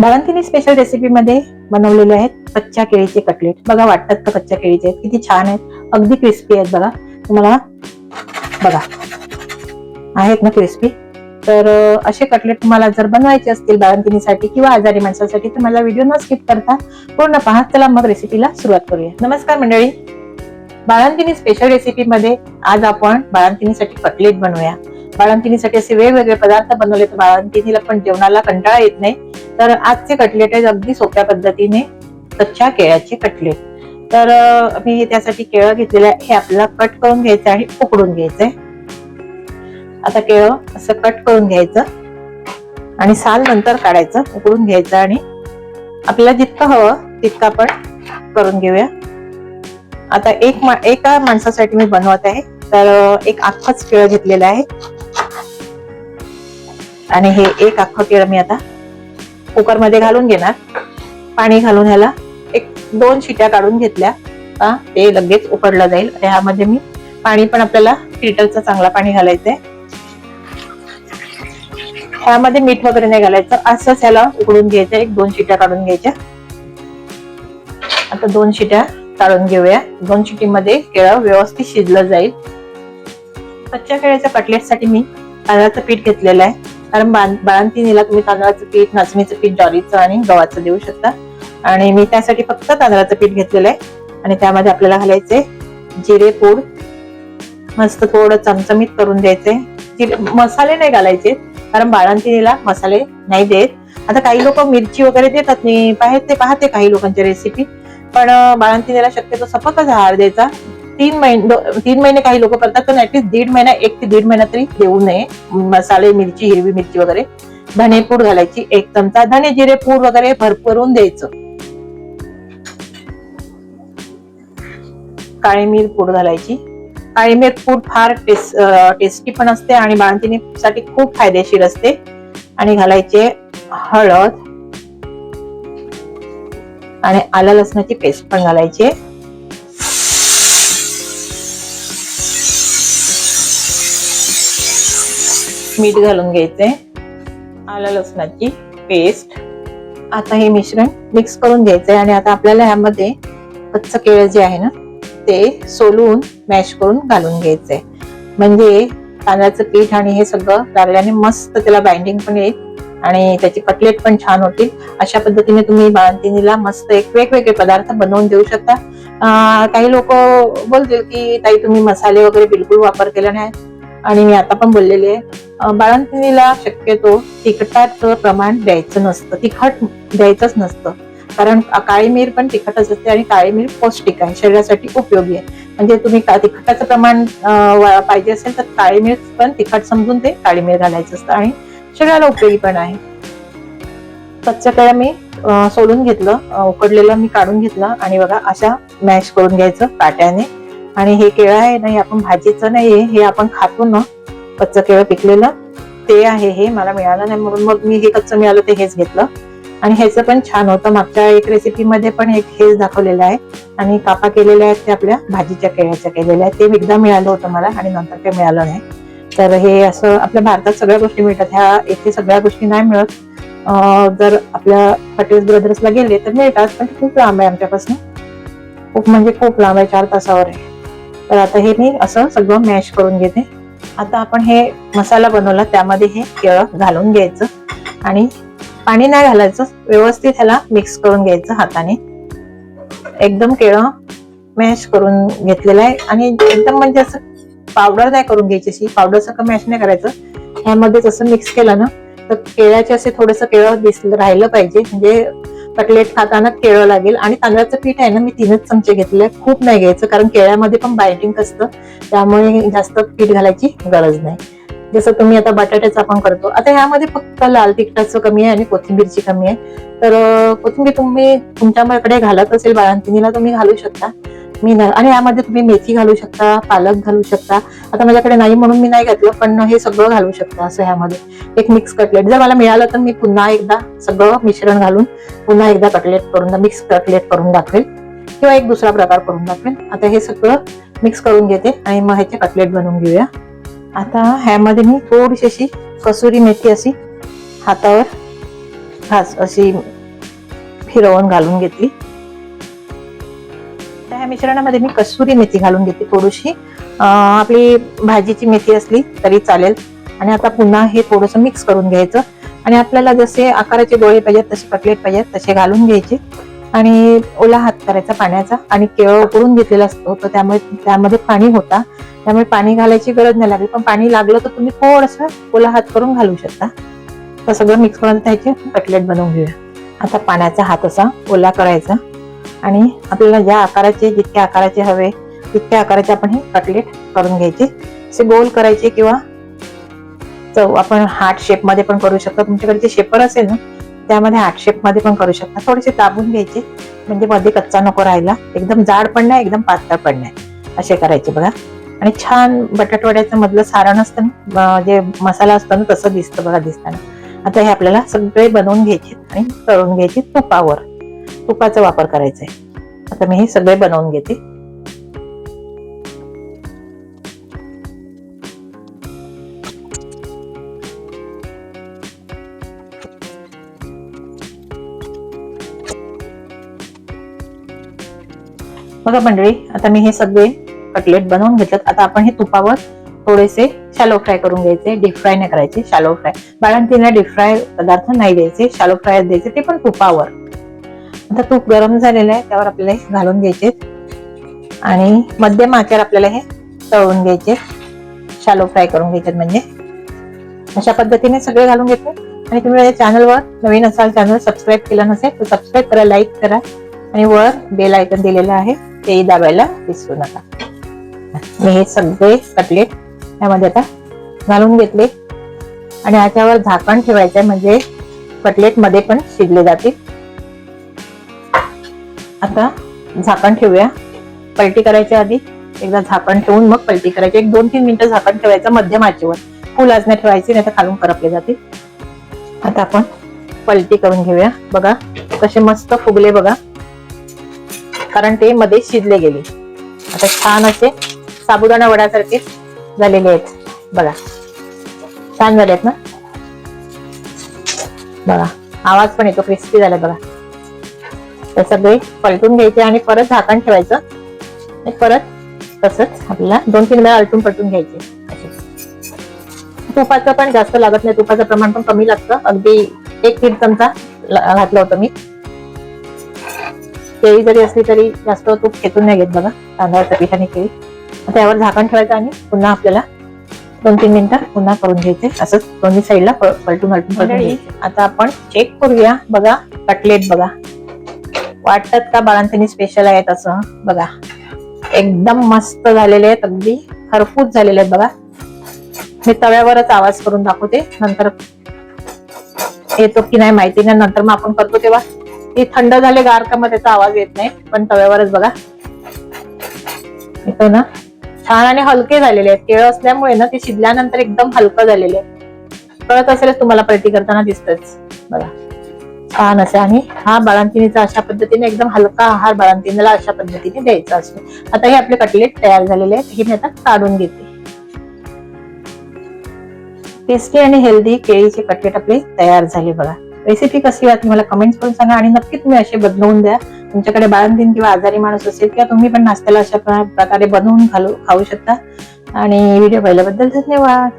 बाळंतिनी special रेसिपीमध्ये बनवलेले आहेत कच्च्या केळीचे कटलेट. बघा वाटतात का कच्च्या केळीचे? आहेत किती छान आहेत. अगदी क्रिस्पी आहेत बघा. तुम्हाला बघा. आहेत ना क्रिस्पी तर असे कटलेट तुम्हाला जर बनवायचे असतील बाळंतिनीसाठी किंवा आजारी माणसासाठी तर मला व्हिडिओ न स्किप करता पूर्ण पहा. चला मग रेसिपीला सुरुवात करूया. नमस्कार मंडळी. बाळंतिनी स्पेशल रेसिपीमध्ये आज आपण बाळंतिनीसाठी कटलेट बनवूया. बाळंतिणीसाठी असे वेगवेगळे पदार्थ बनवले तर बाळंतिणीला पण जेवणाला कंटाळा येत नाही. तर आजचे कटलेट आहेत अगदी सोप्या पद्धतीने कच्च्या केळ्याचे कटलेट. तर मी त्यासाठी केळं घेतलेलं आहे. हे आपल्याला कट करून घ्यायचं आणि उकडून घ्यायचंय आता केळं असं कट करून घ्यायचं आणि साल नंतर काढायचं उकडून घ्यायचं आणि आपल्याला जितकं हवं तितकं आपण करून घेऊया. आता एक मा- एका माणसासाठी मी बनवत आहे. तर एक अख्खच केळं घेतलेलं आहे. आणि हे एक अख्खं केळं मी आता कुकरमध्ये घालून घेणार. पाणी घालून ह्याला एक दोन शिट्या काढून घेतल्या. का ते लगेच उकडलं जाईल. ह्यामध्ये मी पाणी पण आपल्याला फिल्टरचं चांगला पाणी घालायचंय. ह्यामध्ये मीठ वगैरे नाही घालायचं. असंच ह्याला उकडून घ्यायचं. एक दोन शिट्या काढून घ्यायच्या. आता दोन शिट्या काढून घेऊया. दोन शिटीमध्ये केळं व्यवस्थित शिजलं जाईल. कच्च्या केळ्याच्या कटलेटसाठी मी तांदळाचं पीठ घेतलेलं आहे. कारण बां- बाळंतिणीला तुम्ही तांदळाचं पीठ नाचणीचं पीठ ज्वारीचं आणि गव्हाचं देऊ शकता. आणि मी त्यासाठी फक्त तांदळाचं पीठ घेतलेलं आहे. आणि त्यामध्ये आपल्याला घालायचे जिरे पूड मस्त थोडं चमचमीत करून द्यायचे. जिरे- मसाले नाही घालायचे कारण बाळंतिणीला मसाले नाही देत. आता काही लोक मिरची वगैरे देतात मी पाहते पाहते काही लोकांची रेसिपी पण अं, बाळंतिणीला शक्यतो सपकच आहार द्यायचा. तीन महिने तीन महिने काही लोक करतात पण ऍटलीस्ट दीड महिना एक ते दीड महिना तरी देऊ नये. मसाले मिरची हिरवी मिरची वगैरे. धने पूड घालायची एक चमचा. धने जिरे पूड वगैरे भरपूरून द्यायचं. काळी मिर पूड घालायची. काळी मिर पूड फार टेस्ट टेस्टी पण असते आणि बाळंतिणीसाठी खूप फायदेशीर असते. आणि घालायचे हळद. आणि आलं लसणाची पेस्ट पण घालायची. मीठ घालून घ्यायचे. आलं लसणाची पेस्ट आता हे मिश्रण मिक्स करून घ्यायचंय आणि आता आपल्याला ह्यामध्ये कच्चं केळं जे आहे ना ते सोलून मॅश करून घालून घ्यायचंय. म्हणजे तांदळाचं पीठ आणि हे सगळं लागल्याने मस्त त्याला बाइंडिंग पण येईल आणि त्याची कटलेट पण छान होतील. अशा पद्धतीने तुम्ही बाळंतिनीला मस्त एक वेगवेगळे पदार्थ बनवून देऊ शकता. काही लोक बोलतील की ताई तुम्ही मसाले वगैरे बिलकुल वापर केला नाही. आणि मी आता पण बोललेले आहे बाळंतिणीला शक्यतो तिखटाचं प्रमाण द्यायचं नसतं तिखट द्यायचंच नसतं. कारण काळी मिर पण तिखटच असते आणि काळी मिर पौष्टिक आहे शरीरासाठी उपयोगी आहे. म्हणजे तुम्ही का- तिखटाचं प्रमाण पाहिजे असेल तर काळी मिर पण तिखट समजून ते काळी मिर घालायचं असतं आणि शरीराला उपयोगी पण आहे. कच्च्या केळ्या मी सोलून घेतलं उकडलेलं मी काढून घेतलं आणि बघा अशा मॅश करून घ्यायचं काट्याने आणि हे केळं आहे ना हे आपण भाजीचं नाही हे आपण खातो ना कच्चं केळं पिकलेलं ते आहे हे मला मिळालं नाही म्हणून मग मी हे कच्चं मिळालं ते हेच घेतलं. आणि ह्याचं पण छान होतं मागच्या एक रेसिपीमध्ये पण एक हेच दाखवलेलं आहे. आणि कापा केलेल्या आहेत ते आपल्या भाजीच्या केळ्याच्या केलेल्या आहेत. ते एकदा मिळालं होतं मला आणि नंतर ते मिळालं नाही. तर हे असं आपल्या भारतात सगळ्या गोष्टी मिळतात. ह्या इथे सगळ्या गोष्टी नाही मिळत. जर आपल्या पटेल ब्रदर्सला गेले तर मिळतात पण खूप लांब आहे आमच्यापासून. खूप म्हणजे खूप लांब आहे चार तासावर आहे. तर आता हे मी असं सगळं मॅश करून घेते. आता आपण हे मसाला बनवला त्यामध्ये हे केळं घालून घ्यायचं आणि पाणी नाही घालायचं व्यवस्थित ह्याला मिक्स करून घ्यायचं हाताने. एकदम केळं मॅश करून घेतलेलं आहे आणि एकदम म्हणजे असं पावडर नाही करून घ्यायची अशी पावडर सारखं मॅश नाही करायचं. ह्यामध्येच असं मिक्स केलं ना तर केळ्याचे असे थोडंसं केळं दिसलं राहिलं पाहिजे. म्हणजे कटलेट खाताना केळं लागेल. आणि तांदळाचं पीठ आहे ना मी तीनच चमचे घेतले खूप नाही घ्यायचं कारण केळ्यामध्ये पण बायटिंग असतं. त्यामुळे जास्त पीठ घालायची गरज नाही. जसं तुम्ही आता बटाट्याचं आपण करतो. आता ह्यामध्ये फक्त लाल तिखटाचं कमी आहे आणि कोथिंबीरची कमी आहे. तर कोथिंबीर तुम्ही तुमच्याकडे घालत असेल बाळांतिनीला तुम्ही घालू शकता. मी नाही. आणि यामध्ये तुम्ही मेथी घालू शकता पालक घालू शकता. आता माझ्याकडे नाही म्हणून मी नाही घातलं पण हे सगळं घालू शकता असं ह्यामध्ये. एक मिक्स कटलेट जर मला मिळालं तर मी पुन्हा एकदा सगळं मिश्रण घालून पुन्हा एकदा कटलेट करून मिक्स कटलेट करून दाखवेल. किंवा एक दुसरा प्रकार करून दाखवेल. आता हे सगळं मिक्स करून घेते आणि मग ह्याचे कटलेट बनवून घेऊया. आता ह्यामध्ये मी थोडीशी अशी कसुरी मेथी अशी हातावर खास अशी फिरवून घालून घेतली. मिश्रणामध्ये मी कसुरी मेथी घालून घेते थोडीशी. आपली भाजीची मेथी असली तरी चालेल. आणि आता पुन्हा हे थोडस मिक्स करून घ्यायचं. आणि आपल्याला जसे आकाराचे डोळे पाहिजेत तसे कटलेट पाहिजेत तसे घालून घ्यायचे. आणि ओला हात करायचा पाण्याचा आणि केळं उकळून घेतलेला असतो तर त्यामुळे त्यामध्ये पाणी होता. त्यामुळे पाणी घालायची गरज नाही लागली. पण पाणी लागलं तर तुम्ही थोडस ओला हात करून घालू शकता. तर सगळं मिक्स करून त्याचे कटलेट बनवून घेऊया. आता पाण्याचा हात असा ओला करायचा. आणि आपल्याला ज्या आकाराचे जितक्या आकाराचे हवे तितक्या आकाराचे आपण हे कटलेट करून घ्यायचे. असे गोल करायचे किंवा चव आपण हार्ट शेपमध्ये पण करू शकता. तुमच्याकडे जे शेपर असेल ना त्यामध्ये हार्ट शेपमध्ये पण करू शकता. थोडेसे दाबून घ्यायचे म्हणजे मध्ये कच्चा नको राहिला एकदम जाड पण नाही एकदम पातळ पण नाही. असे करायचे बघा. आणि छान बटाटवड्याचं मधलं सारण असतं ना जे मसाला असतो ना तसं दिसतं बघा दिसताना. आता हे आपल्याला सगळे बनवून घ्यायचे आणि तळून घ्यायचे तुपावर. तुपाचा वापर करायचा आहे. आता मी हे सगळे बनवून घेते. बघा मंडळी आता मी हे सगळे कटलेट बनवून घेतलं आता आपण हे तुपावर थोडेसे शालो फ्राय करून घ्यायचे. डीप फ्राय नाही करायचे शालो फ्राय बाळांतीला डीप फ्राय पदार्थ नाही द्यायचे शालो फ्राय द्यायचे ते पण तुपावर. आता तूप गरम झालेलं आहे त्यावर आपल्याला हे घालून घ्यायचे. आणि मध्यम आचार आपल्याला हे तळून घ्यायचे. शालो फ्राय करून घ्यायचे म्हणजे. अशा पद्धतीने सगळे घालून घेते आणि तुम्ही माझ्या चॅनलवर नवीन असाल चॅनल सबस्क्राईब केलं नसेल तर सबस्क्राईब करा लाईक करा. आणि वर बेल आयकन दिलेलं आहे तेही दाबायला विसरू नका. मी हे सगळे कटलेट त्यामध्ये आता घालून घेतले. आणि याच्यावर झाकण ठेवायचं म्हणजे कटलेटमध्ये पण शिजले जातील. आता झाकण ठेवूया. पलटी करायच्या आधी. एकदा झाकण ठेवून मग पलटी करायची. एक दोन तीन मिनिटं झाकण ठेवायचं मध्यम आचेवर. फुल आज नाही ठेवायची नाही तर खालून करपले जातील. आता आपण पलटी करून घेऊया. बघा कसे मस्त फुगले बघा. कारण ते मध्ये शिजले गेले. आता छान असे साबुदाणा वड्यासारखे झालेले आहेत. बघा. छान झाले आहेत ना? बघा. आवाज पण येतो क्रिस्पी झाला बघा. ते सगळे पलटून घ्यायचे आणि परत झाकण ठेवायचं. आणि परत तसंच आपल्याला दोन तीन वेळा अलटून पलटून घ्यायचे. असे तुपाचं पण जास्त लागत नाही. तुपाचं प्रमाण पण कमी लागतं. अगदी एक दीड चमचा घातलं होतं मी. केळी जरी असली तरी जास्त तूप खेचून नाही घेत बघा. तांदळाच्या पिठाने केळी. आता यावर झाकण ठेवायचं आणि पुन्हा आपल्याला दोन तीन मिनिटं पुन्हा करून घ्यायचे. असंच दोन्ही साईडला पलटून पलटून पलटून. आता आपण चेक करूया बघा कटलेट बघा. वाटतात का बाळांतनी स्पेशल आहेत असं बघा. एकदम मस्त झालेले आहेत अगदी. खरपूस झालेले आहेत बघा. मी तव्यावरच आवाज करून दाखवते. नंतर येतो की नाही माहिती नाही. नंतर मग आपण करतो तेव्हा. ते थंड झाले गार का मग त्याचा आवाज येत नाही. पण तव्यावरच बघा. येतो ना? छान आणि हलके झालेले आहेत. केळ असल्यामुळे ना ते शिजल्यानंतर एकदम हलकं झालेले आहे कळत असेलच तुम्हाला पलटी करताना दिसतच. बघा. छान असे आणि हा बाळांतिनीचा अशा पद्धतीने एकदम हलका आहार बाळांतिनीला अशा पद्धतीने द्यायचा असतो. आता हे आपले कटलेट तयार झालेले आहेत. हे मी आता काढून घेते. टेस्टी आणि हेल्दी केळीचे कटलेट आपले तयार झाले बघा. रेसिपी कशी वाटली मला कमेंट्स करून सांगा आणि नक्की तुम्ही असे बदलवून द्या. तुमच्याकडे बाळंतीन किंवा आजारी माणूस असेल किंवा तुम्ही पण नाश्त्याला अशा प्रकारे बनवून घालू खाऊ शकता. आणि व्हिडिओ पाहिल्याबद्दल धन्यवाद.